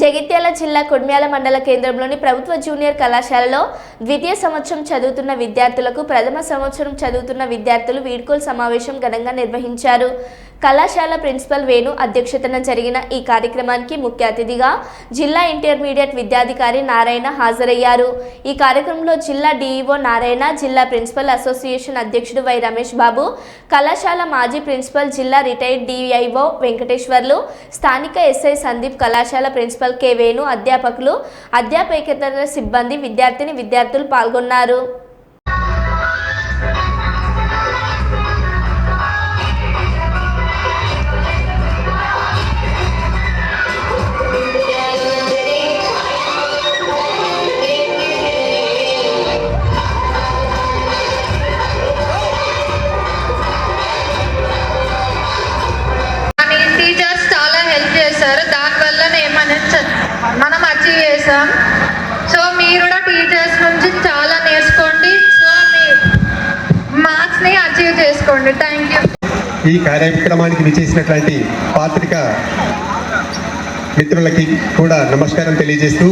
జగిత్యాల జిల్లా కొడ్మ్యాల మండల కేంద్రంలోని ప్రభుత్వ జూనియర్ కళాశాలలో ద్వితీయ సంవత్సరం చదువుతున్న విద్యార్థులకు ప్రథమ సంవత్సరం చదువుతున్న విద్యార్థులు వీడ్కోలు సమావేశం ఘనంగా నిర్వహించారు. కళాశాల ప్రిన్సిపల్ వేణు అధ్యక్షతన జరిగిన ఈ కార్యక్రమానికి ముఖ్య అతిథిగా జిల్లా ఇంటర్మీడియట్ విద్యాధికారి నారాయణ హాజరయ్యారు. ఈ కార్యక్రమంలో జిల్లా డీఈఓ నారాయణ జిల్లా ప్రిన్సిపల్ అసోసియేషన్ అధ్యక్షుడు వై రమేష్ బాబు కళాశాల మాజీ ప్రిన్సిపల్ జిల్లా రిటైర్డ్ డిఐఓ వెంకటేశ్వర్లు స్థానిక ఎస్ఐ సందీప్ కళాశాల ప్రిన్సిపల్ కె వేణు అధ్యాపకులు అధ్యాపకేతర సిబ్బంది విద్యార్థిని విద్యార్థులు పాల్గొన్నారు. మీరు కూడా టీచర్స్ నుంచి చాలా నేర్చుకోండి. సో మీ మార్క్స్ని అచీవ్ చేసుకోండి. థ్యాంక్ యూ ఈ కార్యక్రమానికి విచ్చేసినటువంటి పాత్రిక మిత్రులకి కూడా నమస్కారం తెలియజేస్తూ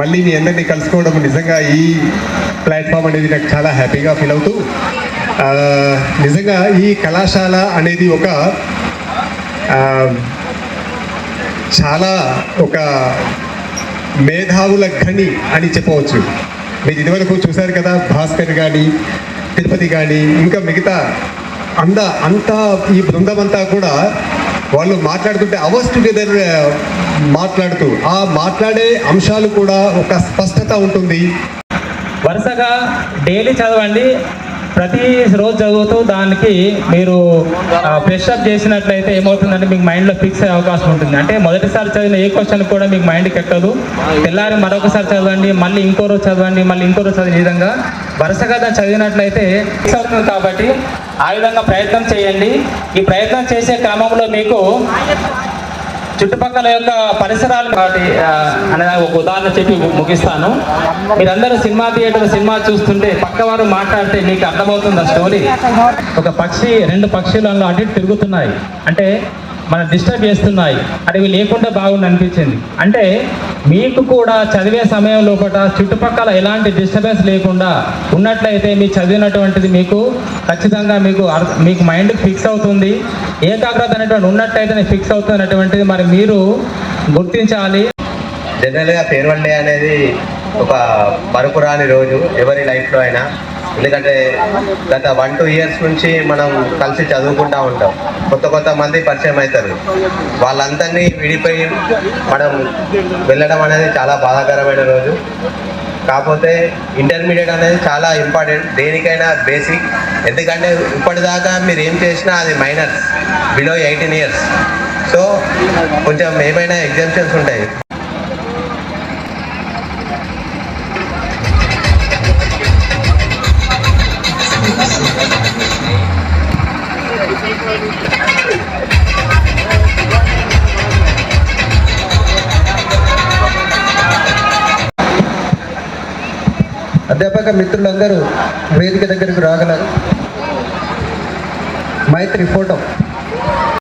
మళ్ళీ మీ అందరినీ కలుసుకోవడం నిజంగా ఈ ప్లాట్ఫామ్ అనేది నాకు చాలా హ్యాపీగా ఫీల్ అవుతూ నిజంగా ఈ కళాశాల అనేది ఒక చాలా ఒక మేధావుల ఖని అని చెప్పవచ్చు. మీరు ఇదివరకు చూశారు కదా భాస్కర్ కానీ తిరుపతి కానీ ఇంకా మిగతా అంద అంతా ఈ బృందం అంతా కూడా వాళ్ళు మాట్లాడుతుంటే అవర్స్ టుగెదర్ uh, మాట్లాడుతూ ఆ మాట్లాడే అంశాలు కూడా ఒక స్పష్టత ఉంటుంది. వరుసగా డైలీ చదవండి. ప్రతి రోజు చదువుతూ దానికి మీరు ఫ్రెష్ అప్ చేసినట్లయితే ఏమవుతుందంటే మీకు మైండ్లో ఫిక్స్ అయ్యే అవకాశం ఉంటుంది. అంటే మొదటిసారి చదివిన ఏ క్వశ్చన్ కూడా మీకు మైండ్కి ఎక్కదు. తెల్లారి మరొకసారి చదవండి మళ్ళీ ఇంకో రోజు చదవండి మళ్ళీ ఇంకో రోజు చదివే విధంగా వరుసగా దాన్ని చదివినట్లయితే ఫిక్స్ అవుతుంది కాబట్టి ఆ విధంగా ప్రయత్నం చేయండి. ఈ ప్రయత్నం చేసే క్రమంలో మీకు చుట్టుపక్కల యొక్క పరిసరాలు వాటి అనే ఒక ఉదాహరణ చెప్పి ముగిస్తాను. మీరందరూ సినిమా థియేటర్ సినిమా చూస్తుంటే పక్కవారు మాట్లాడితే మీకు అర్థమవుతుంది ఆ స్టోరీ? ఒక పక్షి రెండు పక్షులు అందులో అటు తిరుగుతున్నాయి. అంటే మన డిస్టర్బ్ చేస్తున్నాయి. అవి లేకుండా బాగుండి అనిపించింది. అంటే మీకు కూడా చదివే సమయం లోపల చుట్టుపక్కల ఎలాంటి డిస్టర్బెన్స్ లేకుండా ఉన్నట్లయితే మీ చదివినటువంటిది మీకు ఖచ్చితంగా మీకు మీకు మైండ్ ఫిక్స్ అవుతుంది. ఏకాగ్రత అనేటువంటి ఉన్నట్లయితే ఫిక్స్ అవుతుంది అనేటువంటిది మరి మీరు గుర్తించాలి. జనరల్గా ఫేర్వెల్ డే అనేది ఒక మరపురాని రోజు ఎవరి లైఫ్లో అయినా. ఎందుకంటే గత వన్ టూ ఇయర్స్ నుంచి మనం కలిసి చదువుకుంటా ఉంటాం. కొత్త కొత్త మంది పరిచయం అవుతారు వాళ్ళందరినీ విడిపోయి మనం వెళ్ళడం అనేది చాలా బాధాకరమైన రోజు. కాకపోతే ఇంటర్మీడియట్ అనేది చాలా ఇంపార్టెంట్. దేనికైనా బేసిక్. ఎందుకంటే ఇప్పటిదాకా మీరు ఏం చేసినా అది minors. Below eighteen years. So కొంచెం ఏమైనా ఎగ్జామ్షన్స్ ఉంటాయి. అధ్యాపక మిత్రులందరూ వేదిక దగ్గరకు రాగలరు. మైత్రి ఫోటో.